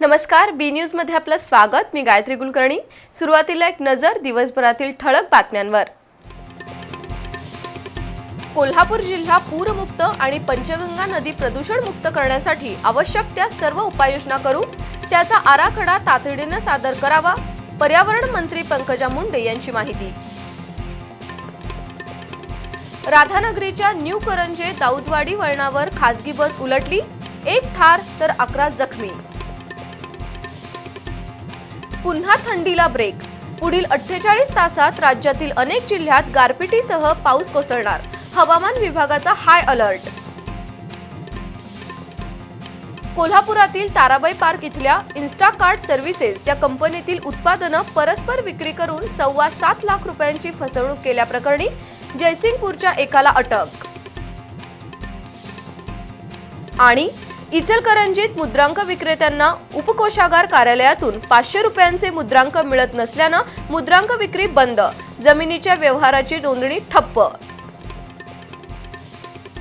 नमस्कार बी न्यूजमध्ये आपलं स्वागत. मी गायत्री कुलकर्णी. सुरुवातीला एक नजर दिवसभरातील ठळक बातम्यांवर. कोल्हापूर जिल्हा पूरमुक्त आणि पंचगंगा नदी प्रदूषण मुक्त करण्यासाठी आवश्यक त्या सर्व उपाययोजना करू. त्याचा आराखडा तातडीनं सादर करावा. पर्यावरण मंत्री पंकजा मुंडे यांची माहिती. राधानगरीच्या न्यू करंजे दाऊदवाडी वळणावर खासगी बस उलटली. एक ठार तर अकरा जखमी. पुन्हा थंडीला ब्रेक पुढील अठ्ठेचाळीस तासात राज्यातील अनेक जिल्ह्यात गारपिटीसह पाऊस कोसळणार. हवामान विभागाचा हाय अलर्ट कोल्हापुरातील ताराबाई पार्क इथल्या इन्स्टाकार्ट सर्व्हिसेस या कंपनीतील उत्पादनं परस्पर विक्री करून सव्वा सात लाख रुपयांची फसवणूक केल्याप्रकरणी जयसिंगपूरच्या एकाला अटक. आणि इचलकरंजीत मुद्रांक विक्रेत्यांना उपकोषागार कार्यालयातून पाचशे रुपयांचे मुद्रांक मिळत नसल्यानं मुद्रांक विक्री बंद. जमिनीच्या व्यवहाराची नोंदणी ठप्प.